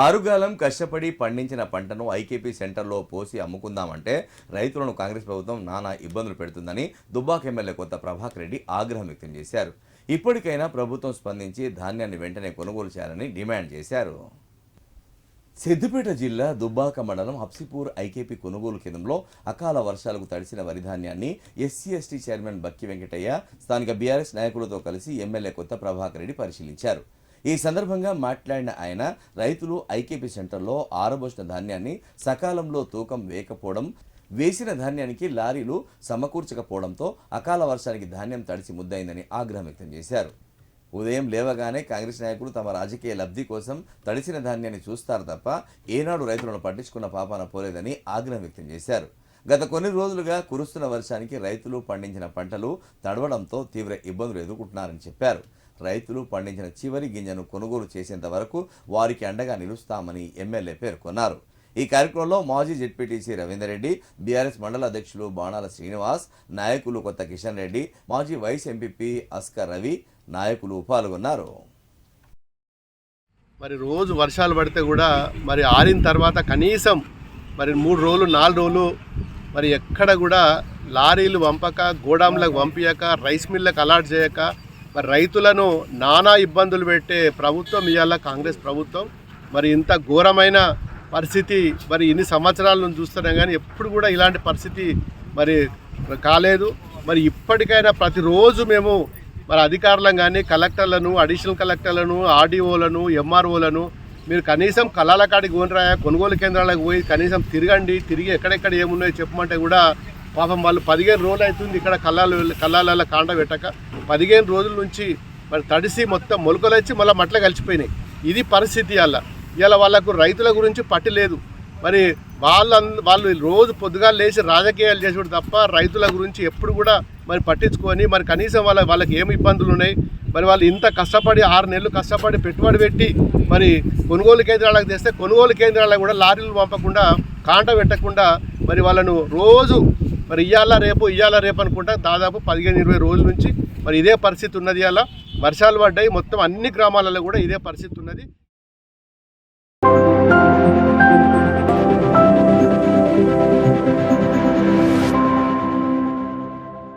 ఆరుగాలం కష్టపడి పండించిన పంటను ఐకేపీ సెంటర్లో పోసి అమ్ముకుందామంటే రైతులను కాంగ్రెస్ ప్రభుత్వం నానా ఇబ్బందులు పెడుతుందని దుబ్బాక ఎమ్మెల్యే కొత్త ప్రభాకర్ రెడ్డి ఆగ్రహం వ్యక్తం చేశారు. ఇప్పటికైనా ప్రభుత్వం స్పందించి ధాన్యాన్ని వెంటనే కొనుగోలు చేయాలని డిమాండ్ చేశారు. సిద్దిపేట జిల్లా దుబ్బాక మండలం హబ్సిపూర్ ఐకేపీ కొనుగోలు కేంద్రంలో అకాల వర్షాలకు తడిసిన వరిధాన్యాన్ని SC ST chairman Bakki Venkataiah స్థానిక బీఆర్ఎస్ నాయకులతో కలిసి ఎమ్మెల్యే కొత్త ప్రభాకర్ రెడ్డి పరిశీలించారు. ఈ సందర్భంగా మాట్లాడిన ఆయన రైతులు ఐకేపీ సెంటర్లో ఆరబోసిన ధాన్యాన్ని సకాలంలో తూకం వేయకపోవడం వేసిన ధాన్యానికి లారీలు సమకూర్చకపోవడంతో అకాల వర్షానికి ధాన్యం తడిసి ముద్దయిందని ఆగ్రహం వ్యక్తం చేశారు. ఉదయం లేవగానే కాంగ్రెస్ నాయకులు తమ రాజకీయ లబ్ధి కోసం తడిసిన ధాన్యాన్ని చూస్తారు తప్ప ఏనాడు రైతులను పట్టించుకున్న పాపాన పోలేదని ఆగ్రహం వ్యక్తం చేశారు. గత కొన్ని రోజులుగా కురుస్తున్న వర్షానికి రైతులు పండించిన పంటలు తడవడంతో తీవ్ర ఇబ్బందులు ఎదుర్కొంటున్నారని చెప్పారు. రైతులు పండించిన చివరి గింజను కొనుగోలు చేసేంత వరకు వారికి అండగా నిలుస్తామని ఎమ్మెల్యే పేర్కొన్నారు. ఈ కార్యక్రమంలో మాజీ జెడ్పీటీసీ రవీందర్ రెడ్డి బీఆర్ఎస్ మండల అధ్యక్షులు బాణాల శ్రీనివాస్ నాయకులు కొత్త కిషన్ రెడ్డి మాజీ వైస్ ఎంపీపీ అస్కర్ రవి నాయకులు పాల్గొన్నారు. మరి రోజు వర్షాలు పడితే కూడా మరి ఆరిన తర్వాత కనీసం మరి మూడు రోజులు నాలుగు రోజులు మరి ఎక్కడ కూడా లారీలు పంపక గోడాంలకు పంపించక రైస్ మిల్లకు అలాట్ చేయక మరి రైతులను నానా ఇబ్బందులు పెట్టే ప్రభుత్వం ఇవాళ కాంగ్రెస్ ప్రభుత్వం. మరి ఇంత ఘోరమైన పరిస్థితి మరి ఇన్ని సంవత్సరాలను చూస్తున్నాం కానీ ఎప్పుడు కూడా ఇలాంటి పరిస్థితి మరి కాలేదు. మరి ఇప్పటికైనా ప్రతిరోజు మేము మరి అధికారులను కానీ కలెక్టర్లను అడిషనల్ కలెక్టర్లను ఆర్డీఓలను ఎంఆర్ఓలను మీరు కనీసం కళాల కాడికి పోనరాయా కొనుగోలు కేంద్రాలకు పోయి కనీసం తిరగండి తిరిగి ఎక్కడెక్కడ ఏమున్నాయో చెప్పమంటే కూడా పాపం వాళ్ళు పదిహేను రోజులు అవుతుంది ఇక్కడ కల్లాలు కళ్ళాలలో కాండ పెట్టక. పదిహేను రోజుల నుంచి మరి తడిసి మొత్తం మొలకలు వచ్చి మళ్ళీ మట్ల కలిసిపోయినాయి. ఇది పరిస్థితి అలా. ఇలా వాళ్ళకు రైతుల గురించి పట్టి లేదు. మరి వాళ్ళ వాళ్ళు రోజు పొద్దుగా లేచి రాజకీయాలు చేసేవాడు తప్ప రైతుల గురించి ఎప్పుడు కూడా మరి పట్టించుకొని మరి కనీసం వాళ్ళ వాళ్ళకి ఏమి ఇబ్బందులు ఉన్నాయి? మరి వాళ్ళు ఇంత కష్టపడి ఆరు నెలలు కష్టపడి పెట్టుబడి పెట్టి మరి కొనుగోలు కేంద్రాలకు తెస్తే కొనుగోలు కేంద్రాలకు కూడా లారీలు పంపకుండా కాంట పెట్టకుండా మరి వాళ్ళను రోజు మరి ఇయ్యాల రేపు ఇయ్యాల రేపు అనుకుంటా దాదాపు పదిహేను ఇరవై రోజుల నుంచి మరి ఇదే పరిస్థితి ఉన్నది అలా వర్షాలు పడ్డాయి మొత్తం అన్ని గ్రామాలలో కూడా ఇదే పరిస్థితి ఉన్నది.